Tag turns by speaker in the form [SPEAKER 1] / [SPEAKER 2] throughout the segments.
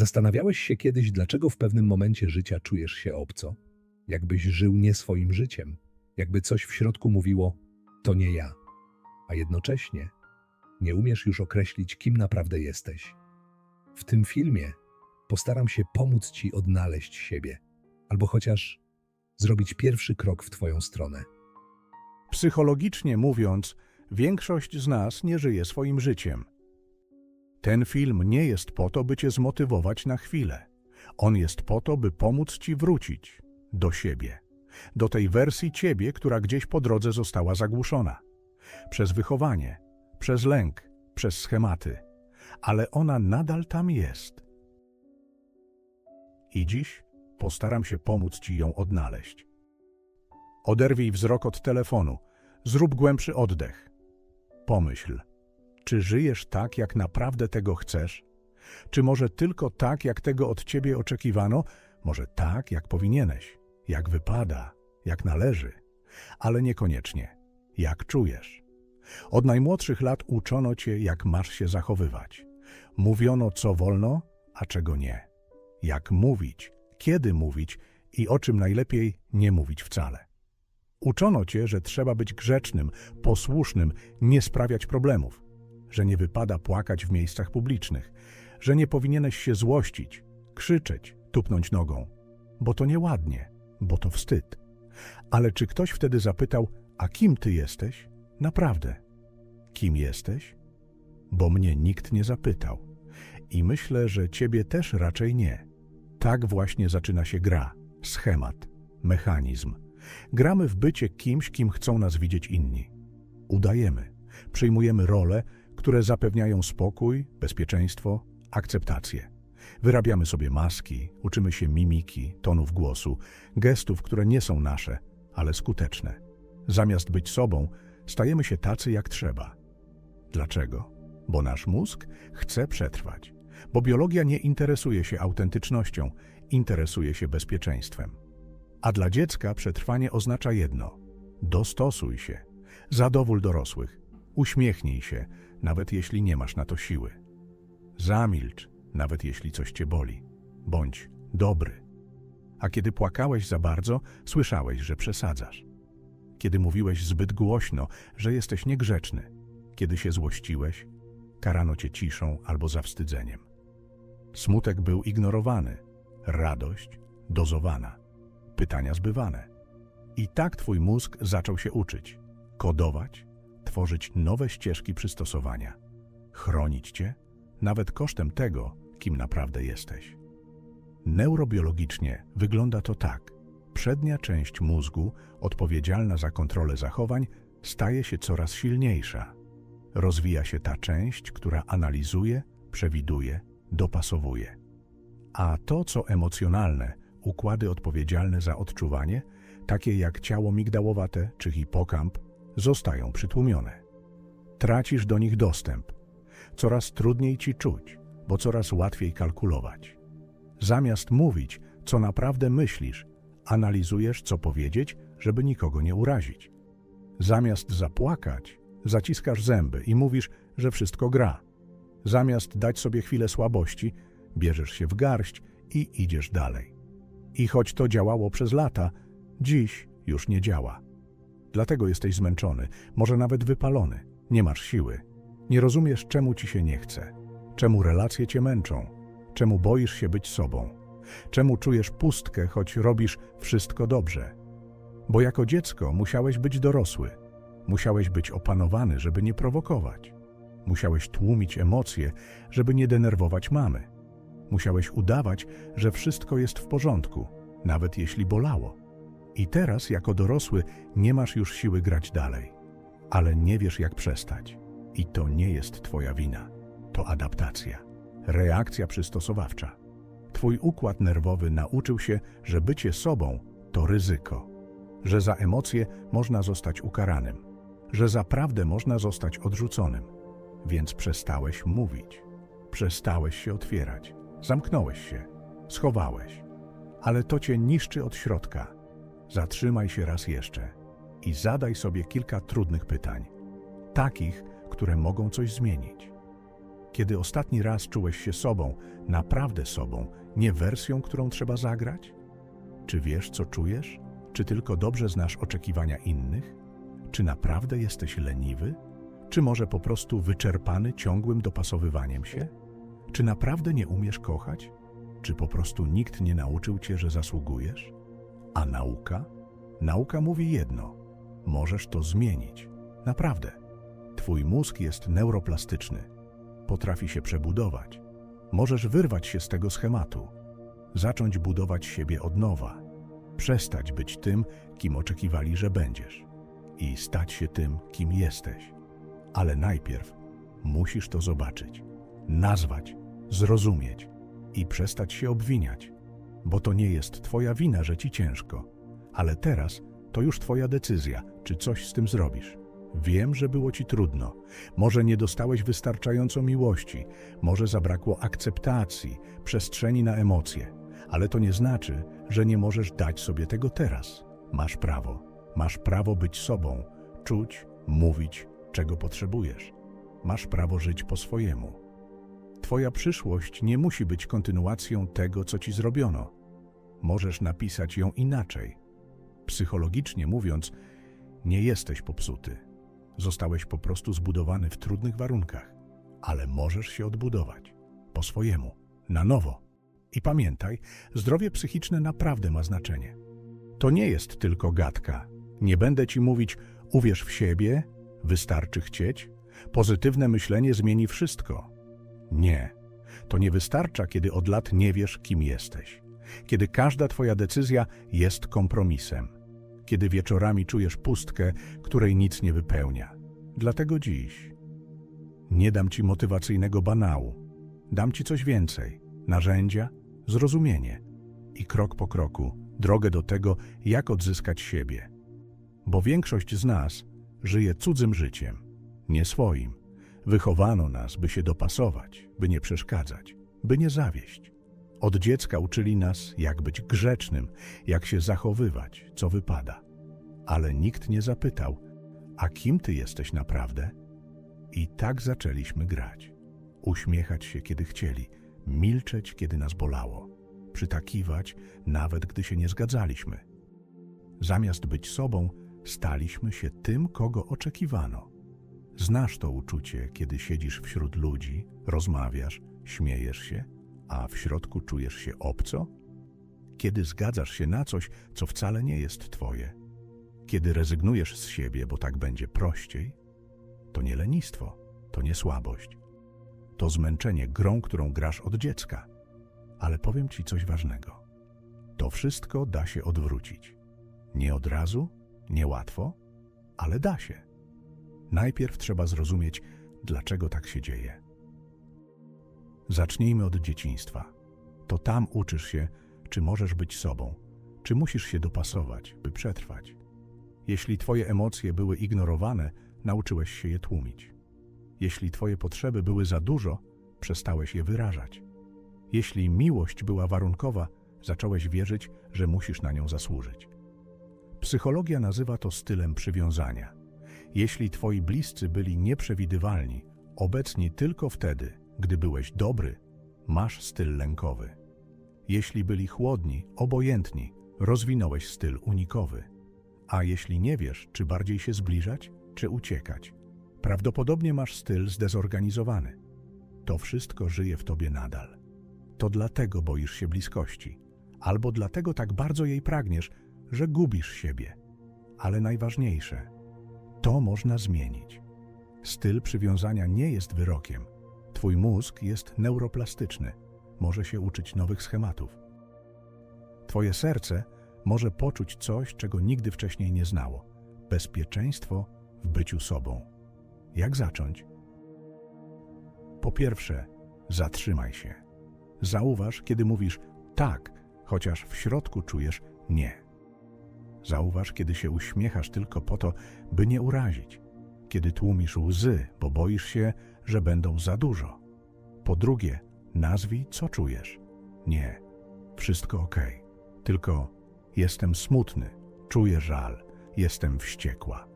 [SPEAKER 1] Zastanawiałeś się kiedyś, dlaczego w pewnym momencie życia czujesz się obco? Jakbyś żył nie swoim życiem, jakby coś w środku mówiło: To nie ja, a jednocześnie nie umiesz już określić, kim naprawdę jesteś. W tym filmie postaram się pomóc Ci odnaleźć siebie, albo chociaż zrobić pierwszy krok w Twoją stronę.
[SPEAKER 2] Psychologicznie mówiąc, większość z nas nie żyje swoim życiem. Ten film nie jest po to, by cię zmotywować na chwilę. On jest po to, by pomóc ci wrócić do siebie, do tej wersji ciebie, która gdzieś po drodze została zagłuszona. Przez wychowanie, przez lęk, przez schematy, ale ona nadal tam jest. I dziś postaram się pomóc ci ją odnaleźć. Oderwij wzrok od telefonu, zrób głębszy oddech. Pomyśl, czy żyjesz tak, jak naprawdę tego chcesz? Czy może tylko tak, jak tego od ciebie oczekiwano? Może tak, jak powinieneś, jak wypada, jak należy, ale niekoniecznie, jak czujesz. Od najmłodszych lat uczono cię, jak masz się zachowywać. Mówiono, co wolno, a czego nie. Jak mówić, kiedy mówić i o czym najlepiej nie mówić wcale. Uczono cię, że trzeba być grzecznym, posłusznym, nie sprawiać problemów, że nie wypada płakać w miejscach publicznych, że nie powinieneś się złościć, krzyczeć, tupnąć nogą, bo to nieładnie, bo to wstyd. Ale czy ktoś wtedy zapytał, a kim ty jesteś? Naprawdę. Kim jesteś? Bo mnie nikt nie zapytał. I myślę, że ciebie też raczej nie. Tak właśnie zaczyna się gra, schemat, mechanizm. Gramy w bycie kimś, kim chcą nas widzieć inni. Udajemy, przyjmujemy role, które zapewniają spokój, bezpieczeństwo, akceptację. Wyrabiamy sobie maski, uczymy się mimiki, tonów głosu, gestów, które nie są nasze, ale skuteczne. Zamiast być sobą, stajemy się tacy jak trzeba. Dlaczego? Bo nasz mózg chce przetrwać. Bo biologia nie interesuje się autentycznością, interesuje się bezpieczeństwem. A dla dziecka przetrwanie oznacza jedno: dostosuj się, zadowól dorosłych, uśmiechnij się, nawet jeśli nie masz na to siły. Zamilcz, nawet jeśli coś cię boli. Bądź dobry. A kiedy płakałeś za bardzo, słyszałeś, że przesadzasz. Kiedy mówiłeś zbyt głośno, że jesteś niegrzeczny. Kiedy się złościłeś, karano cię ciszą albo zawstydzeniem. Smutek był ignorowany, radość dozowana, pytania zbywane. I tak twój mózg zaczął się uczyć, kodować, tworzyć nowe ścieżki przystosowania, chronić cię, nawet kosztem tego, kim naprawdę jesteś. Neurobiologicznie wygląda to tak. Przednia część mózgu, odpowiedzialna za kontrolę zachowań, staje się coraz silniejsza. Rozwija się ta część, która analizuje, przewiduje, dopasowuje. A to, co emocjonalne, układy odpowiedzialne za odczuwanie, takie jak ciało migdałowate czy hipokamp, zostają przytłumione. Tracisz do nich dostęp. Coraz trudniej ci czuć, bo coraz łatwiej kalkulować. Zamiast mówić, co naprawdę myślisz, analizujesz, co powiedzieć, żeby nikogo nie urazić. Zamiast zapłakać, zaciskasz zęby i mówisz, że wszystko gra. Zamiast dać sobie chwilę słabości, bierzesz się w garść i idziesz dalej. I choć to działało przez lata, dziś już nie działa. Dlatego jesteś zmęczony, może nawet wypalony, nie masz siły. Nie rozumiesz, czemu ci się nie chce, czemu relacje cię męczą, czemu boisz się być sobą, czemu czujesz pustkę, choć robisz wszystko dobrze. Bo jako dziecko musiałeś być dorosły, musiałeś być opanowany, żeby nie prowokować. Musiałeś tłumić emocje, żeby nie denerwować mamy. Musiałeś udawać, że wszystko jest w porządku, nawet jeśli bolało. I teraz, jako dorosły, nie masz już siły grać dalej, ale nie wiesz, jak przestać. I to nie jest Twoja wina. To adaptacja, reakcja przystosowawcza. Twój układ nerwowy nauczył się, że bycie sobą to ryzyko, że za emocje można zostać ukaranym, że za prawdę można zostać odrzuconym. Więc przestałeś mówić, przestałeś się otwierać, zamknąłeś się, schowałeś. Ale to cię niszczy od środka. Zatrzymaj się raz jeszcze i zadaj sobie kilka trudnych pytań, takich, które mogą coś zmienić. Kiedy ostatni raz czułeś się sobą, naprawdę sobą, nie wersją, którą trzeba zagrać? Czy wiesz, co czujesz? Czy tylko dobrze znasz oczekiwania innych? Czy naprawdę jesteś leniwy? Czy może po prostu wyczerpany ciągłym dopasowywaniem się? Czy naprawdę nie umiesz kochać? Czy po prostu nikt nie nauczył cię, że zasługujesz? A nauka? Nauka mówi jedno: możesz to zmienić. Naprawdę. Twój mózg jest neuroplastyczny. Potrafi się przebudować. Możesz wyrwać się z tego schematu, zacząć budować siebie od nowa, przestać być tym, kim oczekiwali, że będziesz, i stać się tym, kim jesteś. Ale najpierw musisz to zobaczyć, nazwać, zrozumieć i przestać się obwiniać, bo to nie jest Twoja wina, że Ci ciężko, ale teraz to już Twoja decyzja, czy coś z tym zrobisz. Wiem, że było Ci trudno. Może nie dostałeś wystarczająco miłości, może zabrakło akceptacji, przestrzeni na emocje, ale to nie znaczy, że nie możesz dać sobie tego teraz. Masz prawo. Masz prawo być sobą, czuć, mówić, czego potrzebujesz. Masz prawo żyć po swojemu. Twoja przyszłość nie musi być kontynuacją tego, co ci zrobiono. Możesz napisać ją inaczej. Psychologicznie mówiąc, nie jesteś popsuty. Zostałeś po prostu zbudowany w trudnych warunkach, ale możesz się odbudować po swojemu, na nowo. I pamiętaj, zdrowie psychiczne naprawdę ma znaczenie. To nie jest tylko gadka. Nie będę ci mówić, uwierz w siebie, wystarczy chcieć. Pozytywne myślenie zmieni wszystko. Nie. To nie wystarcza, kiedy od lat nie wiesz, kim jesteś. Kiedy każda twoja decyzja jest kompromisem. Kiedy wieczorami czujesz pustkę, której nic nie wypełnia. Dlatego dziś nie dam ci motywacyjnego banału. Dam ci coś więcej. Narzędzia, zrozumienie i krok po kroku drogę do tego, jak odzyskać siebie. Bo większość z nas żyje cudzym życiem, nie swoim. Wychowano nas, by się dopasować, by nie przeszkadzać, by nie zawieść. Od dziecka uczyli nas, jak być grzecznym, jak się zachowywać, co wypada. Ale nikt nie zapytał, a kim ty jesteś naprawdę? I tak zaczęliśmy grać. Uśmiechać się, kiedy chcieli, milczeć, kiedy nas bolało, przytakiwać, nawet gdy się nie zgadzaliśmy. Zamiast być sobą, staliśmy się tym, kogo oczekiwano. Znasz to uczucie, kiedy siedzisz wśród ludzi, rozmawiasz, śmiejesz się, a w środku czujesz się obco? Kiedy zgadzasz się na coś, co wcale nie jest twoje? Kiedy rezygnujesz z siebie, bo tak będzie prościej? To nie lenistwo, to nie słabość. To zmęczenie grą, którą grasz od dziecka. Ale powiem ci coś ważnego. To wszystko da się odwrócić. Nie od razu, nie łatwo, ale da się. Najpierw trzeba zrozumieć, dlaczego tak się dzieje. Zacznijmy od dzieciństwa. To tam uczysz się, czy możesz być sobą, czy musisz się dopasować, by przetrwać. Jeśli twoje emocje były ignorowane, nauczyłeś się je tłumić. Jeśli twoje potrzeby były za dużo, przestałeś je wyrażać. Jeśli miłość była warunkowa, zacząłeś wierzyć, że musisz na nią zasłużyć. Psychologia nazywa to stylem przywiązania. Jeśli twoi bliscy byli nieprzewidywalni, obecni tylko wtedy, gdy byłeś dobry, masz styl lękowy. Jeśli byli chłodni, obojętni, rozwinąłeś styl unikowy. A jeśli nie wiesz, czy bardziej się zbliżać, czy uciekać, prawdopodobnie masz styl zdezorganizowany. To wszystko żyje w tobie nadal. To dlatego boisz się bliskości, albo dlatego tak bardzo jej pragniesz, że gubisz siebie. Ale najważniejsze, to można zmienić. Styl przywiązania nie jest wyrokiem. Twój mózg jest neuroplastyczny, może się uczyć nowych schematów. Twoje serce może poczuć coś, czego nigdy wcześniej nie znało bezpieczeństwo w byciu sobą. Jak zacząć? Po pierwsze, zatrzymaj się. Zauważ, kiedy mówisz tak, chociaż w środku czujesz nie. Zauważ, kiedy się uśmiechasz tylko po to, by nie urazić, kiedy tłumisz łzy, bo boisz się, że będą za dużo. Po drugie, nazwij, co czujesz. Nie, wszystko ok, tylko jestem smutny, czuję żal, jestem wściekła.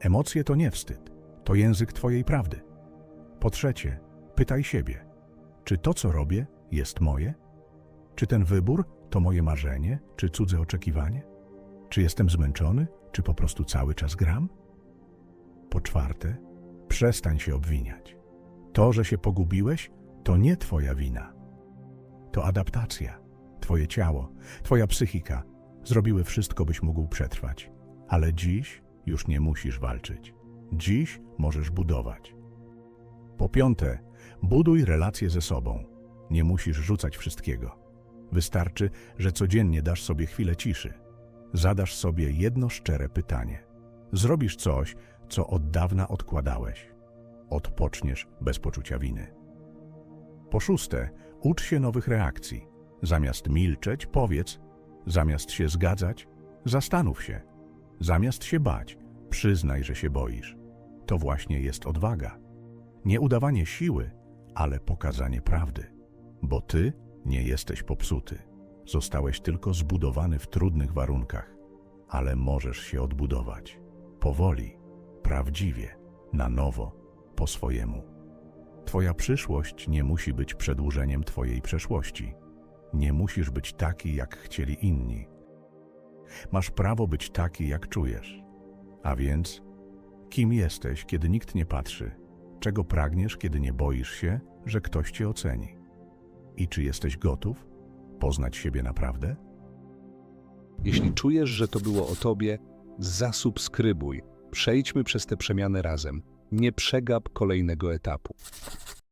[SPEAKER 2] Emocje to nie wstyd, to język Twojej prawdy. Po trzecie, Pytaj siebie, czy to, co robię, jest moje? Czy ten wybór to moje marzenie, czy cudze oczekiwanie? Czy jestem zmęczony, czy po prostu cały czas gram? Po czwarte, przestań się obwiniać. To, że się pogubiłeś, to nie twoja wina. To adaptacja. Twoje ciało, twoja psychika zrobiły wszystko, byś mógł przetrwać. Ale dziś już nie musisz walczyć. Dziś możesz budować. Po piąte, buduj relacje ze sobą. Nie musisz rzucać wszystkiego. Wystarczy, że codziennie dasz sobie chwilę ciszy. Zadasz sobie jedno szczere pytanie. Zrobisz coś, co od dawna odkładałeś. Odpoczniesz bez poczucia winy. Po szóste, ucz się nowych reakcji. Zamiast milczeć, powiedz. Zamiast się zgadzać, zastanów się. Zamiast się bać, przyznaj, że się boisz. To właśnie jest odwaga. Nie udawanie siły, ale pokazanie prawdy. Bo ty nie jesteś popsuty. Zostałeś tylko zbudowany w trudnych warunkach, ale możesz się odbudować. Powoli, prawdziwie, na nowo, po swojemu. Twoja przyszłość nie musi być przedłużeniem Twojej przeszłości. Nie musisz być taki, jak chcieli inni. Masz prawo być taki, jak czujesz. A więc, kim jesteś, kiedy nikt nie patrzy? Czego pragniesz, kiedy nie boisz się, że ktoś Cię oceni? I czy jesteś gotów poznać siebie naprawdę?
[SPEAKER 1] Jeśli czujesz, że to było o tobie, zasubskrybuj. Przejdźmy przez te przemiany razem. Nie przegap kolejnego etapu.